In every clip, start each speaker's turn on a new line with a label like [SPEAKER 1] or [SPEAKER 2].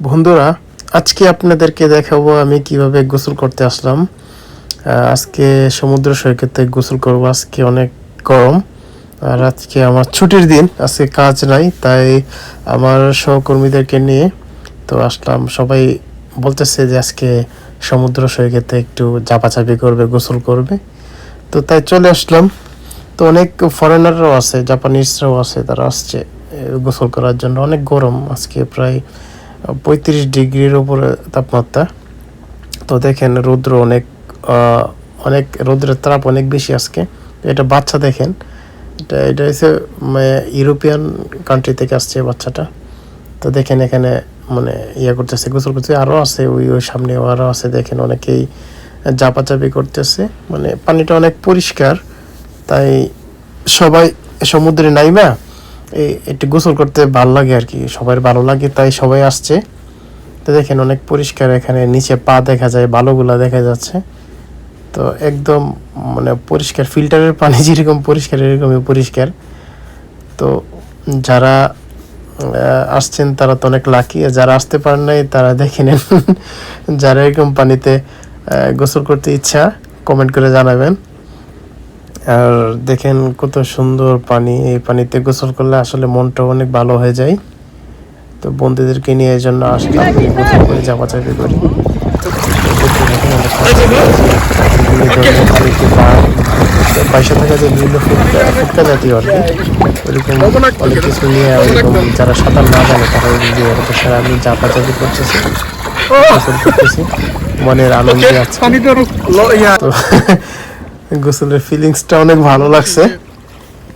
[SPEAKER 1] বন্ধুরা, আজকে আপনাদেরকে দেখাবো আমি কীভাবে গোসল করতে আসলাম। আজকে সমুদ্র সৈকতে গোসল করব, আজকে অনেক গরম। আর আজকে আমার ছুটির দিন, আজকে কাজ নাই, তাই আমার সহকর্মীদেরকে নিয়ে তো আসলাম। সবাই বলতেছে যে আজকে সমুদ্র সৈকতে একটু চাপাচাপি করবে, গোসল করবে। তো তাই চলে আসলাম। তো অনেক ফরেনাররাও আছে জাপানিজরাও আছে, তারা আসছে গোসল করার জন্য। অনেক গরম আজকে, প্রায় পঁয়ত্রিশ ডিগ্রির উপরে তাপমাত্রা। তো দেখেন রৌদ্র অনেক অনেক, রৌদ্রের তাপ অনেক বেশি আজকে। এটা বাচ্চা দেখেন। এটা এটা হচ্ছে ইউরোপিয়ান কান্ট্রি থেকে আসছে বাচ্চাটা। তো দেখেন এখানে মানে ইয়ে করতেছে, গোসল করতেছে। আরও আছে ওই ওই সামনে আরও আছে, দেখেন অনেকেই চাপাচাপি করতেছে। মানে পানিটা অনেক পরিষ্কার। তাই সবাই সমুদ্রে নাইমা। একটু গোসল করতে ভালো লাগে আর কি সবার ভালো লাগে, তাই সবাই আসছে। তো দেখেন অনেক পরিষ্কার এখানে, নিচে পা দেখা যায়, বালুগুলা দেখা যাচ্ছে। তো একদম মানে পরিষ্কার, ফিল্টারের পানি যেরকম পরিষ্কার, এরকমই পরিষ্কার। তো যারা আসছেন তারা তো অনেক লাকি যারা আসতে পারেন নাই, তারা দেখে নেন। যারা এরকম পানিতে গোসল করতে ইচ্ছা কমেন্ট করে জানাবেন। আর দেখেন কত সুন্দর পানি এই পানিতে গোসল করলে আসলে মনটা অনেক ভালো হয়ে যায়। তো বন্ধুদেরকে নিয়ে এই জন্য আসলাম গোসল করে চাপাচাপি করি পয়সা থাকা যে বিভিন্ন ফুটকা জাতীয় আর কি ওরকম অনেক কিছু নিয়ে ওরকম যারা সাঁতার না জানে তারা ওরকম স্যার আমি চাপাচাপি করতেছি করতেছি। মনের আনন্দে আছে। গোসলের ফিলিংসটা অনেক ভালো লাগছে।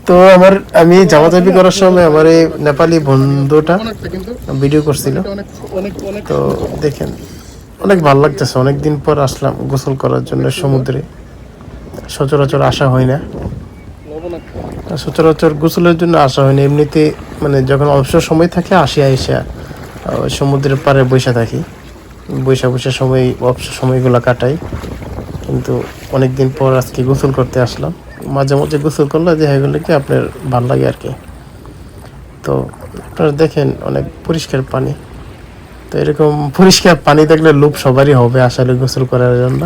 [SPEAKER 1] তো আমার, আমি জামাজাবি করার সময় আমার এই নেপালি বন্ধুটা ভিডিও করছিল। তো দেখেন, অনেক ভালো লাগতেছে। অনেক দিন পর আসলাম গোসল করার জন্য সমুদ্রে। সচরাচর আসা হয় না। সচরাচর গোসলের জন্য আসা হয় না। এমনিতে মানে যখন অবসর সময় থাকে, আসি আইসা সমুদ্রের পাড়ে বসে থাকি। বৈশা বৈশা সময়, অবসর সময়গুলো কাটাই। কিন্তু অনেক দিন পর আজকে গোসল করতে আসলাম। মাঝে মাঝে গোসল করলে দেখা গেলে কি আপনার ভালো লাগে আর কি। তো আপনারা দেখেন অনেক পরিষ্কার পানি। তো এরকম পরিষ্কার পানি দেখলে লোভ সবারই হবে আসলে গোসল করার জন্য।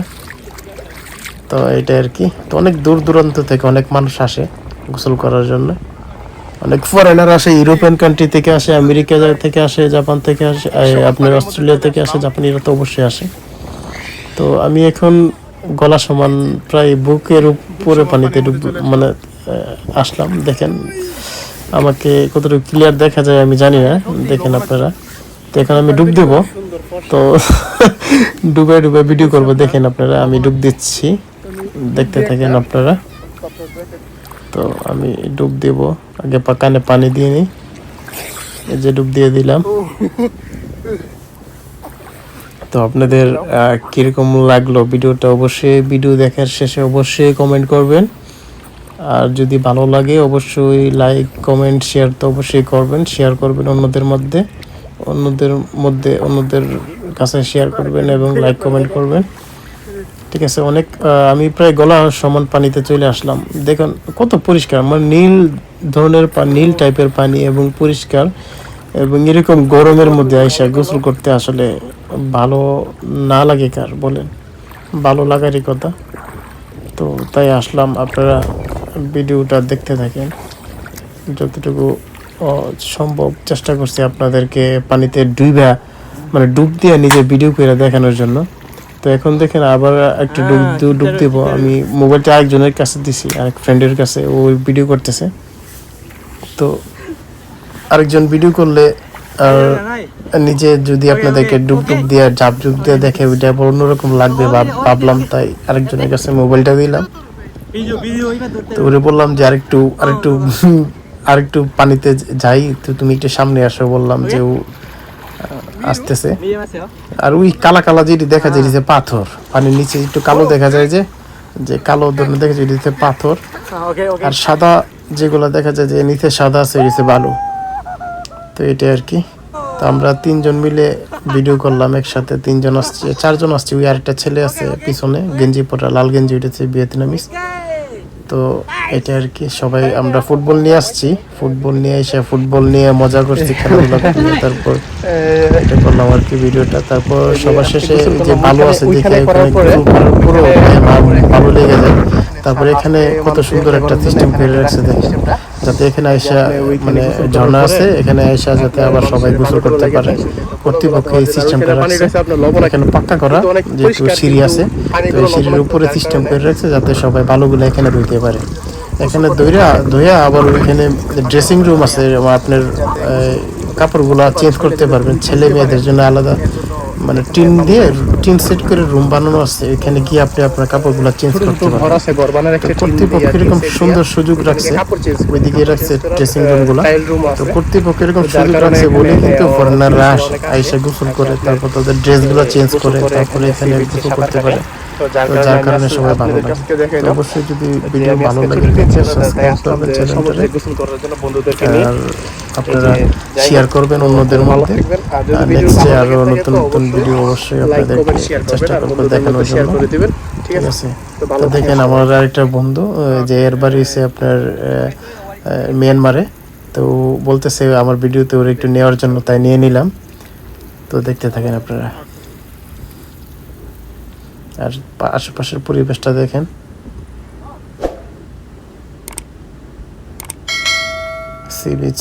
[SPEAKER 1] তো এটা আর কি। তো অনেক দূর দূরান্ত থেকে অনেক মানুষ আসে গোসল করার জন্য। অনেক ফরেনার আসে ইউরোপিয়ান কান্ট্রি থেকে আসে আমেরিকা থেকে আসে জাপান থেকে আসে আপনার অস্ট্রেলিয়া থেকে আসে জাপানিরা তো অবশ্যই আসে। তো আমি এখন গলা সমান প্রায় বুকের উপরে পানিতে মানে আসলাম। দেখেন, আমাকে কতটুকু ক্লিয়ার দেখা যায় আমি জানি না। দেখেন আপনারা। তো এখন আমি ডুব দেব। তো ডুবে ডুবে ভিডিও করব। দেখেন আপনারা, আমি ডুব দিচ্ছি। দেখতে থাকেন আপনারা। তো আমি ডুব দেব। আগে পা- কানে পানি দিয়ে নিই। এই যে ডুব দিয়ে দিলাম। তো আপনাদের কীরকম লাগল ভিডিওটা অবশ্যই ভিডিও দেখার শেষে অবশ্যই কমেন্ট করবেন। আর যদি ভালো লাগে অবশ্যই লাইক কমেন্ট শেয়ার তো অবশ্যই করবেন। শেয়ার করবেন অন্যদের মধ্যে অন্যদের মধ্যে, অন্যদের কাছে শেয়ার করবেন এবং লাইক কমেন্ট করবেন। ঠিক আছে, অনেক আমি প্রায় গলা সমান পানিতে চলে আসলাম। দেখুন, কত পরিষ্কার। মানে নীল ধরনের নীল টাইপের পানি এবং পরিষ্কার। এবং এরকম গরমের মধ্যে আইসা গোসল করতে আসলে ভালো না লাগে কার বলেন? ভালো লাগারই কথা। তো তাই আসলাম আপনারা ভিডিওটা দেখতে থাকেন। যতটুকু সম্ভব চেষ্টা করছি আপনাদেরকে পানিতে ডুইবা মানে ডুব দিয়ে নিজে ভিডিও করে দেখানোর জন্য। তো এখন দেখেন আবার একটু ডুব ডুব- ডুব দিব। আমি মোবাইলটা আরেকজনের কাছে দিছি আরেক ফ্রেন্ডের কাছে ও ভিডিও করতেছে। তো আরেকজন ভিডিও করলে আর নিজে যদি আপনাদেরকে ডুব ডুব দিয়ে ঝাপ ডুব দিয়ে দেখে ওইটা অন্যরকম লাগবে ভাব- ভাবলাম তাই আরেকজনের কাছে মোবাইলটা দিলাম। তো ওরে বললাম যে আরেকটু আরেকটু আরেকটু পানিতে যাই তো তুমি একটু সামনে আসো বললাম যে ও আসতেছে। আর ওই কালা কালা যেটি দেখা যায় যে পাথর পানির নিচে একটু কালো দেখা যায় যে যে কালো ধরনের দেখা যায় পাথর। আর সাদা যেগুলো দেখা যায় যে নিচে সাদা আছে বালু। তো এটাই আর কি। তো আমরা তিনজন মিলে ভিডিও করলাম একসাথে তিনজন আসছে চারজন আসছে। ওই আরেকটা ছেলে আছে পিছনে গেঞ্জি পরা লাল গেঞ্জি উঠেছে ভিয়েতনামিস তো এটা আর কি সবাই আমরা ফুটবল নিয়ে আসছি। ফুটবল নিয়ে এসে ফুটবল নিয়ে মজা করছি খেলাধুলা করে তারপর এটা করলাম আর কি ভিডিওটা। তারপর সবার শেষে যে ভালো আছে দেখে পুরো ভালো লেগে যায়। তারপরে এখানে কত সুন্দর একটা সিস্টেম করে রাখছে দেখেন যাতে এখানে আইসা মানে ঝর্ণা আছে এখানে আইসা যাতে আবার সবাই গোসল করতে পারে। কর্তৃপক্ষ এই সিস্টেমটা রাখছে এখানে পাক্কা করা যেহেতু সিঁড়ি আছে তো এই সিঁড়ির উপরে সিস্টেম করে রাখছে যাতে সবাই ভালোগুলো এখানে ধুইতে পারে। এখানে দইরা ধুইয়া আবার ওইখানে ড্রেসিং রুম আছে আপনার কাপড়গুলো চেঞ্জ করতে পারবেন। ছেলে মেয়েদের জন্য আলাদা মানে টিন দিয়ে টিন সেট করে রুম বানানো আছে। এখানে গিয়ে আপনি আপনার কাপড়গুলো চেঞ্জ করতে পারবেন। কর্তৃপক্ষ এরকম সুন্দর সুযোগ রাখছে। ওইদিকে রাখছে ড্রেসিং
[SPEAKER 2] রুমগুলো।
[SPEAKER 1] তো কর্তৃপক্ষ এরকম সুযোগ রাখছে বলে কিন্তু ফরেনাররা
[SPEAKER 2] অনেক
[SPEAKER 1] আইসা গোসল করে তারপর তাদের ড্রেসগুলো চেঞ্জ করে তারপরে এখানে গোসল করতে পারে।
[SPEAKER 2] তো যার
[SPEAKER 1] কারণে সবাই ভালো লাগে তো অবশ্যই যদি ভিডিও ভালো লাগে সাবস্ক্রাইব করবেন আর আপনারা শেয়ার করবেন অন্যদের মধ্যে।
[SPEAKER 2] আর
[SPEAKER 1] নেক্সটে নতুন নতুন ভিডিও অবশ্যই আপনাদেরকে চেষ্টা করব দেখানোর জন্য।
[SPEAKER 2] ঠিক আছে? তো
[SPEAKER 1] দেখেন আমার আরেকটা বন্ধু যে এর বাড়ি আপনার মিয়ানমারে তো বলতেছে আমার ভিডিওতে ওর একটু নেওয়ার জন্য তাই নিয়ে নিলাম। তো দেখতে থাকেন আপনারা। আর আশেপাশের পরিবেশটা দেখেন। Sea beach